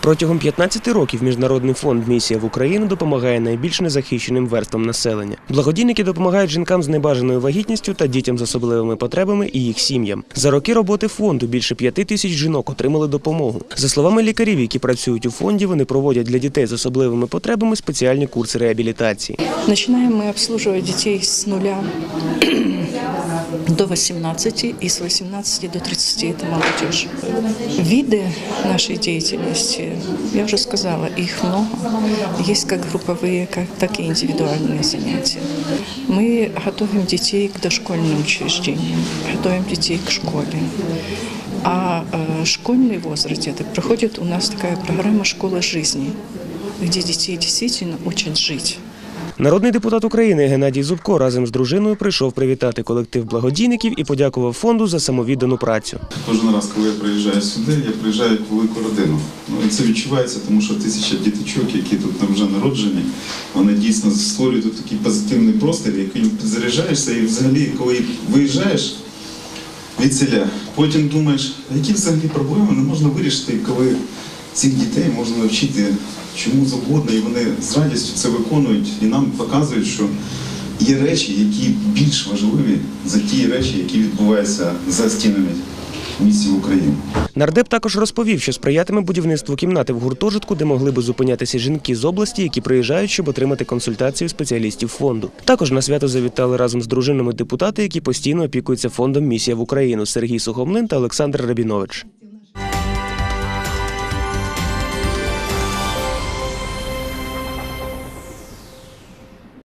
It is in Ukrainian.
Протягом 15 років Міжнародний фонд Місія в Україну допомагає найбільш незахищеним верствам населення. Благодійники допомагають жінкам з небажаною вагітністю та дітям з особливими потребами і їх сім'ям. За роки роботи фонду більше п'яти тисяч жінок отримали допомогу. За словами лікарів, які працюють у фонді, вони проводять для дітей з особливими потребами спеціальні курси реабілітації. Начинаем мы обслуживать детей с нуля до 18 и с 18 до 30 это молодежь. Виды нашей деятельности, я уже сказала, их много. Есть как групповые, как, так и индивидуальные занятия. Мы готовим детей к дошкольным учреждениям, готовим детей к школе. А э, школьный возраст это проходит у нас такая программа «Школа жизни», где детей действительно учат жить. Народний депутат України Геннадій Зубко разом з дружиною прийшов привітати колектив благодійників і подякував фонду за самовіддану працю. Кожен раз, коли я приїжджаю сюди, я приїжджаю як велику родину. Ну і це відчувається, тому що тисяча діточок, які тут вже народжені, вони дійсно створюють тут такий позитивний простір, який підзаряджаєшся, і взагалі, коли виїжджаєш від селя, потім думаєш, які взагалі проблеми не можна вирішити, коли цих дітей можна навчити чому завгодно, і вони з радістю це виконують і нам показують, що є речі, які більш важливі за ті речі, які відбуваються за стінами місії України. Нардеп також розповів, що сприятиме будівництву кімнати в гуртожитку, де могли би зупинятися жінки з області, які приїжджають, щоб отримати консультацію спеціалістів фонду. Також на свято завітали разом з дружинами депутати, які постійно опікуються фондом Місія в Україну Сергій Сухомлин та Олександр Рабінович.